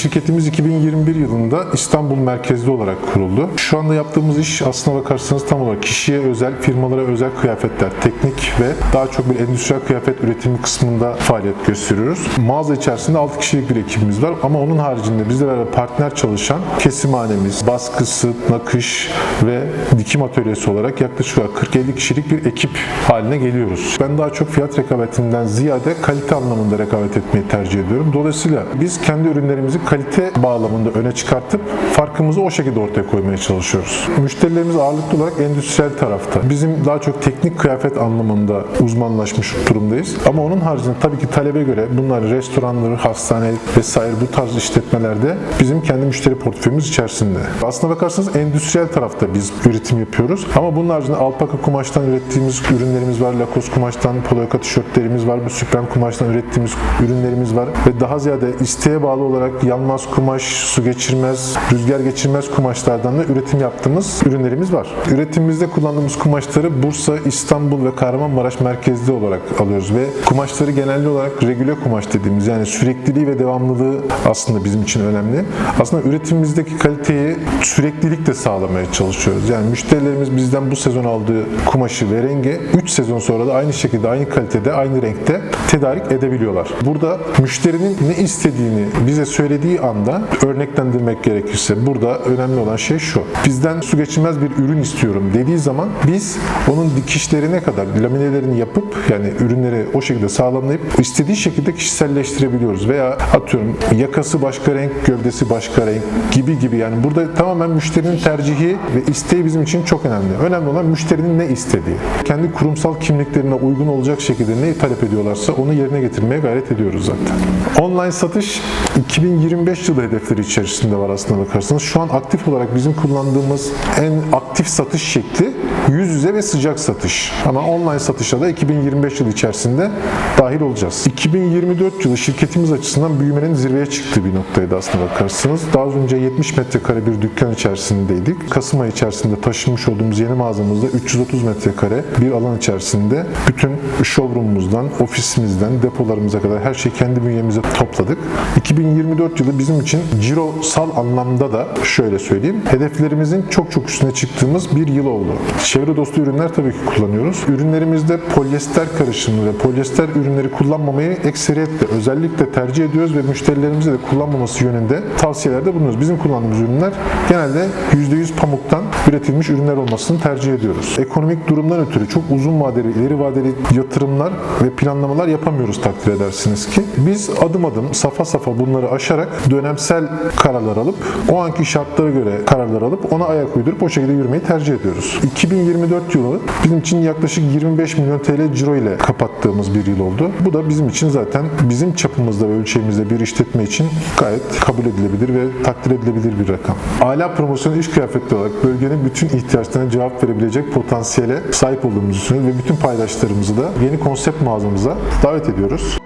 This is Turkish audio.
Şirketimiz 2021 yılında İstanbul merkezli olarak kuruldu. Şu anda yaptığımız iş aslına bakarsanız tam olarak kişiye özel, firmalara özel kıyafetler, teknik ve daha çok bir endüstriyel kıyafet üretimi kısmında faaliyet gösteriyoruz. Mağaza içerisinde 6 kişilik bir ekibimiz var ama onun haricinde bizle beraber partner çalışan kesimhanemiz, baskısı, nakış ve dikim atölyesi olarak yaklaşık olarak 40-50 kişilik bir ekip haline geliyoruz. Ben daha çok fiyat rekabetinden ziyade kalite anlamında rekabet etmeyi tercih ediyorum. Dolayısıyla biz kendi ürünlerimizi kalite bağlamında öne çıkartıp farkımızı o şekilde ortaya koymaya çalışıyoruz. Müşterilerimiz ağırlıklı olarak endüstriyel tarafta. Bizim daha çok teknik kıyafet anlamında uzmanlaşmış durumdayız. Ama onun haricinde tabii ki talebe göre bunlar restoranlar, hastane vesaire bu tarz işletmelerde bizim kendi müşteri portföyümüz içerisinde. Aslına bakarsanız endüstriyel tarafta biz üretim yapıyoruz. Ama bunun haricinde alpaka kumaştan ürettiğimiz ürünlerimiz var. Lakos kumaştan polo yaka tişörtlerimiz var. Bu süprem kumaştan ürettiğimiz ürünlerimiz var. Ve daha ziyade isteğe bağlı olarak yanmaz kumaş, su geçirmez, rüzgar geçirmez kumaşlardan da üretim yaptığımız ürünlerimiz var. Üretimimizde kullandığımız kumaşları Bursa, İstanbul ve Kahramanmaraş merkezli olarak alıyoruz ve kumaşları genelde olarak regüle kumaş dediğimiz yani sürekliliği ve devamlılığı aslında bizim için önemli. Aslında üretimimizdeki kaliteyi süreklilik de sağlamaya çalışıyoruz. Yani müşterilerimiz bizden bu sezon aldığı kumaşı ve rengi 3 sezon sonra da aynı şekilde, aynı kalitede, aynı renkte tedarik edebiliyorlar. Burada müşterinin ne istediğini bize söylediği anda örneklendirmek gerekirse burada önemli olan şey şu. Bizden su geçirmez bir ürün istiyorum dediği zaman biz onun dikişlerine kadar laminelerini yapıp yani ürünleri o şekilde sağlamlayıp istediği şekilde kişiselleştirebiliyoruz. Veya atıyorum yakası başka renk, gövdesi başka renk gibi gibi yani burada tamamen müşterinin tercihi ve isteği bizim için çok önemli. Önemli olan müşterinin ne istediği. Kendi kurumsal kimliklerine uygun olacak şekilde neyi talep ediyorlarsa onu yerine getirmeye gayret ediyoruz zaten. Online satış 2025 yılı hedefleri içerisinde var aslında bakarsanız. Şu an aktif olarak bizim kullandığımız en aktif satış şekli yüz yüze ve sıcak satış. Ama online satışa da 2025 yılı içerisinde dahil olacağız. 2024 yılı şirketimiz açısından büyümenin zirveye çıktığı bir noktaydı aslında bakarsanız. Daha önce 70 metrekare bir dükkan içerisindeydik. Kasım ayı içerisinde taşınmış olduğumuz yeni mağazamızda 330 metrekare bir alan içerisinde bütün showroomumuzdan, ofisimizden, depolarımıza kadar her şeyi kendi bünyemize topladık. 2024 yılı bizim için cirosal anlamda da şöyle söyleyeyim. Hedeflerimizin çok çok üstüne çıktığımız bir yıl oldu. Çevre dostu ürünler tabii ki kullanıyoruz. Ürünlerimizde polyester karışımı ve polyester ürünleri kullanmamayı ekseriyetle özellikle tercih ediyoruz ve müşterilerimize de kullanmaması yönünde tavsiyelerde bulunuyoruz. Bizim kullandığımız ürünler genelde %100 pamuktan üretilmiş ürünler olmasını tercih ediyoruz. Ekonomik durumdan ötürü çok uzun vadeli, ileri vadeli yatırımlar ve planlamalar yapamıyoruz takdir edersiniz ki. Biz adım adım, safa safa bunları aşarak dönemsel kararlar alıp, o anki şartlara göre kararlar alıp ona ayak uydurup o şekilde yürümeyi tercih ediyoruz. 2024 yılı bizim için yaklaşık 25 milyon TL ciro ile kapattığımız bir yıl oldu. Bu da bizim için zaten bizim çapımızda ve ölçeğimizde bir işletme için gayet kabul edilebilir ve takdir edilebilir bir rakam. Ala promosyon iş kıyafetleri olarak bölgenin bütün ihtiyaçlarına cevap verebilecek potansiyele sahip olduğumuzu düşünüyoruz ve bütün paydaşlarımızı da yeni konsept mağazamıza davet ediyoruz.